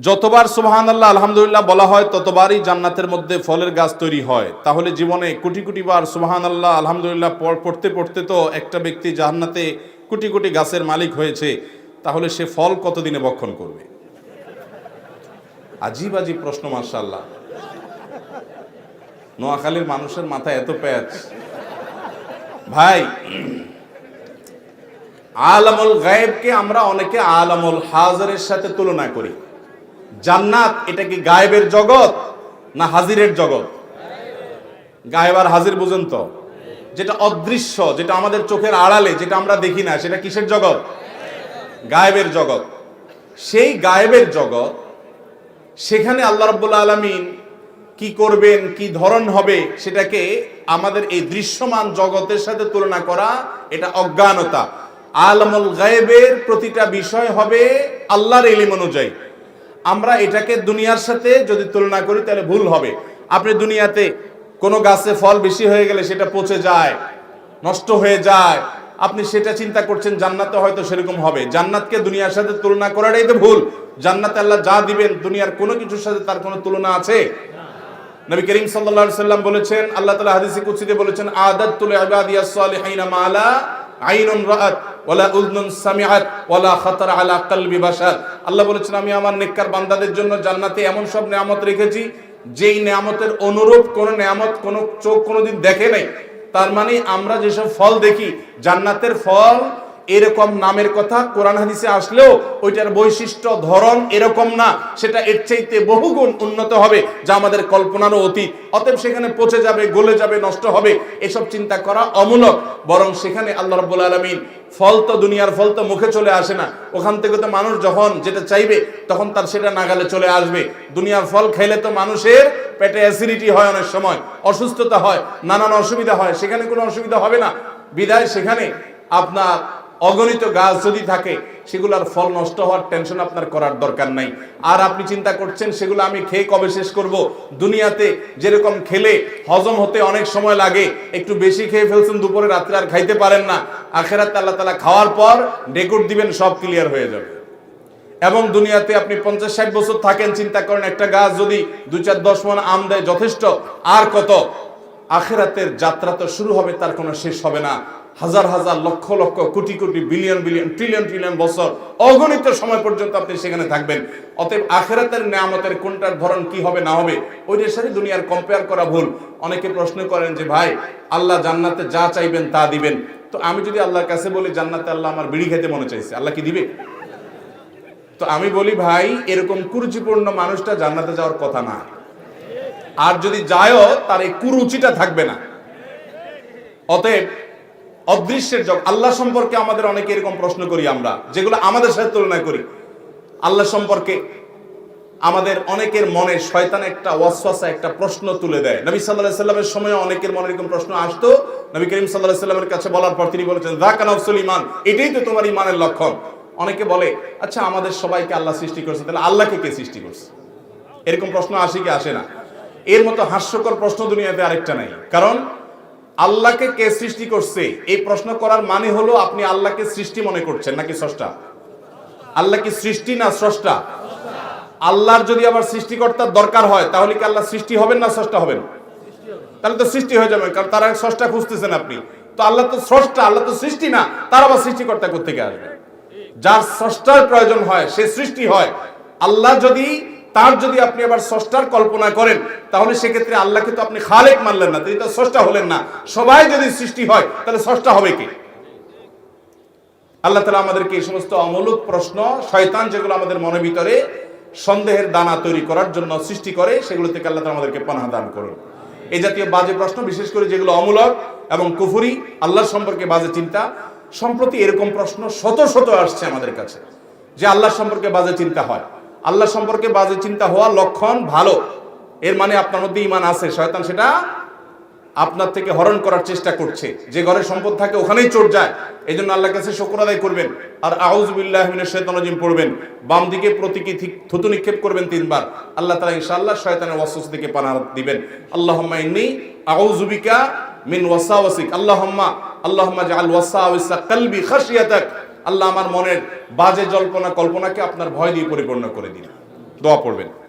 যতবার সুবহান আল্লাহ আলহামদুলিল্লাহ বলা হয়, ততবারই জান্নাতের মধ্যে ফলের গাছ তৈরি হয়। তাহলে জীবনে কোটি কোটি বার সুবহান আল্লাহ আলহামদুলিল্লাহ পড়- পড়তে পড়তে তো একটা ব্যক্তি জান্নাতে কোটি কোটি গাছের মালিক হয়েছে, তাহলে সে ফল কতদিনে বক্ষণ করবে? আজীব আজীব প্রশ্ন মার্শাল্লাহ নোয়াখালীর মানুষের মাথায় এত প্যাচ। ভাই, আলামুল গায়েবকে আমরা অনেকে আলামুল হাজারের সাথে তুলনা করি। জান্নাত, এটা কি গায়েবের জগৎ না হাজিরের জগৎ? গায়েব আর হাজির বুঝেন তো? যেটা অদৃশ্য, যেটা আমাদের চোখের আড়ালে, যেটা আমরা দেখি না, সেটা কিসের জগৎ? গায়েবের জগৎ। সেই গায়েবের জগৎ, সেখানে আল্লাহ রাব্বুল আলামিন কি করবেন, কি ধরন হবে, সেটাকে আমাদের এই দৃশ্যমান জগতের সাথে তুলনা করা, এটা অজ্ঞানতা। আলমুল গায়েবের প্রতিটা বিষয় হবে আল্লাহর এলিম অনুযায়ী। আমরা এটাকে দুনিয়ার সাথে যদি তুলনা করি, তাহলে ভুল হবে। আপনি দুনিয়াতে কোনো গাছে ফল বেশি হয়ে গেলে সেটা পচে যায়, নষ্ট হয়ে যায়। আপনি সেটা চিন্তা করছেন, জান্নাতে হয়তো সেরকম হবে। জান্নাতকে দুনিয়ার সাথে তুলনা করাটাই তো ভুল। জান্নাতে আল্লাহ যা দিবেন, দুনিয়ার কোনো কিছুর সাথে তার কোনো তুলনা আছে? নবী করিম সাল্লাম বলেছেন, আল্লাহ তালা হাদিসে কুদসিতে বলেছেন আদাতুল ইবাদিয়াস সালিহিনা মালা আইনুন রাআত ওয়ালা খাতার আলা কলবি বাশার। আল্লাহ বলেছেন, আমি আমার নেককার বান্দাদের জন্য জান্নাতে এমন সব নিয়ামত রেখেছি, যেই নিয়ামতের অনুরূপ কোন নিয়ামত, কোন চোখ কোনোদিন দেখে নাই। তার মানে আমরা যেসব ফল দেখি, জান্নাতের ফল এরকম নামের কথা কোরআন হাদিসে আসলেও ওইটার বৈশিষ্ট্য, ধরন এরকম না। সেটা এর চাইতে বহুগুণ উন্নত হবে, যা আমাদের কল্পনারও অতীত। অতএব সেখানে পচে যাবে, গলে যাবে, নষ্ট হবে, এসব চিন্তা করা অমূলক। বরং সেখানে আল্লাহ রাব্বুল আলামিন ফল তো দুনিয়ার ফল তো মুখে চলে আসে না। ওখান থেকে তো মানুষ যখন যেটা চাইবে, তখন তার সেটা নাগালে চলে আসবে। দুনিয়ার ফল খেলে তো মানুষের পেটে অ্যাসিডিটি হয় অনেক সময়, অসুস্থতা হয়, নানান অসুবিধা হয়। সেখানে কোনো অসুবিধা হবে না। বিদায় সেখানে। আপনার অগণিত গাছ যদি থাকে, সেগুলোর ফল নষ্ট হওয়ার টেনশন আপনার করার দরকার নাই। আর আপনি চিন্তা করছেন, সেগুলো আমি খেয়ে কবে শেষ করব? দুনিয়াতে যেরকম খেলে হজম হতে অনেক সময় লাগে, একটু বেশি খেয়ে ফেলছেন, দুপুরে রাত্রে আর খাইতে পারেন না। আখেরাত আল্লাহ তালা খাওয়ার পর ডেকুট দিবেন, সব ক্লিয়ার হয়ে যাবে। এবং দুনিয়াতে আপনি পঞ্চাশ ষাট বছর থাকেন, চিন্তা করেন, একটা গাছ যদি দু চার দশ মন আম দেয় যথেষ্ট, আর কত? আখেরাতের যাত্রা তো শুরু হবে, তার কোনো শেষ হবে না। হাজার হাজার lakh lakh, crore crore, billion billion trillion trillion বছর অগণিত সময় পর্যন্ত আপনি সেখানে থাকবেন। অতএব আখেরাতের নেয়ামতের কোনটার ধরন কি হবে, না হবে ওইটার সাথে দুনিয়ার কম্পেয়ার করা ভুল। অনেকে প্রশ্ন করেন যে, ভাই, আল্লাহ জান্নাতে যা চাইবেন তা দিবেন। তো আমি যদি আল্লাহর কাছে বলি, জান্নাতে আল্লাহ আমার বিড়ি খেতে মনে চাইছে। আল্লাহ কি দিবে? তো আমি বলি, ভাই, এরকম কুরুচিপূর্ণ মানুষটা জান্নাতে যাওয়ার কথা না। আর যদি যায়ও, তার এই কুরুচিটা থাকবে না। অতএব অদৃশ্যের জগ আল্লাহ সম্পর্কে আমাদের অনেকে এরকম প্রশ্ন করি আমরা, যেগুলো আমাদের সাথে তুলনা করি। আল্লাহ সম্পর্কে আমাদের অনেকের মনে শয়তান একটা ওয়াসওয়াসা, একটা প্রশ্ন তুলে দেয়। নবী আলাইহি সাল্লামের সময় অনেকের মনে এরকম প্রশ্ন আসতো। নবী করিম আলাইহি সাল্লামের কাছে বলার পর তিনি বলেছেন, যাকা নাফসুল ঈমান এটাই তো তোমার ঈমানের লক্ষণ। অনেকে বলে আচ্ছা আমাদের সবাইকে আল্লাহ সৃষ্টি করেছে, তাহলে আল্লাহকে কে সৃষ্টি করছে? এরকম প্রশ্ন আসে কি আসে না? এর মতো হাস্যকর প্রশ্ন দুনিয়াতে আরেকটা নাই। কারণ আল্লাহকে কে সৃষ্টি করছে? এই প্রশ্ন করার মানে হলো আপনি আল্লাহকে সৃষ্টি মনে করছেন নাকি স্রষ্টা? আল্লাহ কি সৃষ্টি না স্রষ্টা? আল্লাহর যদি আবার সৃষ্টিকর্তার দরকার হয়, তাহলে কি আল্লাহ সৃষ্টি হবেন না স্রষ্টা হবেন? তাহলে তো সৃষ্টি হয়ে যাবে, কারণ তারা স্রষ্টা খুঁজতেছেন আপনি। তো আল্লাহ তো স্রষ্টা, আল্লাহ তো সৃষ্টি না, তার আবার সৃষ্টিকর্তা থেকে আসবে? যার স্রষ্টার প্রয়োজন হয়, সে সৃষ্টি হয়। আল্লাহ যদি তার যদি আপনি আবার স্রষ্টার কল্পনা করেন, তাহলে সেক্ষেত্রে আল্লাহকে তো আপনি খালেক মানলেন না, তিনি তো স্রষ্টা হলেন না। সবাই যদি সৃষ্টি হয়, তাহলে স্রষ্টা হবে কি? আল্লাহ তালা আমাদেরকে এই সমস্ত অমূলক প্রশ্ন, শয়তান যেগুলো আমাদের মনের ভিতরে সন্দেহের দানা তৈরি করার জন্য সৃষ্টি করে, সেগুলো থেকে আল্লাহ তালা আমাদেরকে পানাহ দান করুন। এই জাতীয় বাজে প্রশ্ন, বিশেষ করে যেগুলো অমূলক এবং কুফুরি আল্লাহ সম্পর্কে বাজে চিন্তা, সম্প্রতি এরকম প্রশ্ন শত শত আসছে আমাদের কাছে, যে আল্লাহ সম্পর্কে বাজে চিন্তা হয়। আল্লাহ সম্পর্কে বাজে চিন্তা হওয়া লক্ষণ ভালো। এর মানে আপনার মধ্যে ইমান আছে। শয়তান সেটা আপনার থেকে হরণ করার চেষ্টা করছে। যে ঘরে সম্পদ থাকে ওখানেই চোর যায়। এই জন্য আল্লাহর কাছে শকর আদায় করবেন। আর আউজবিল্লাহ শেতনজিম পড়বেন। বাম দিকে প্রতীকী থুতু নিক্ষেপ করবেন তিনবার। আল্লাহ তালা ইনশাআল্লাহ শয়তানের ওয়াসওয়াস থেকে পানা দিবেন। আল্লাহুম্মা ইন্নী আউযুবিকা মিন ওয়াসাওয়াসিক। আল্লাহুম্মা আল্লাহুম্মা জাআল ওয়াসাওয়াসা কলবি খাশিয়াতাক। আল্লাহ আমার মনের বাজে জল্পনা কল্পনাকে আপনার ভয় দিয়ে পরিপূর্ণ করে দিন। দোয়া পড়বেন।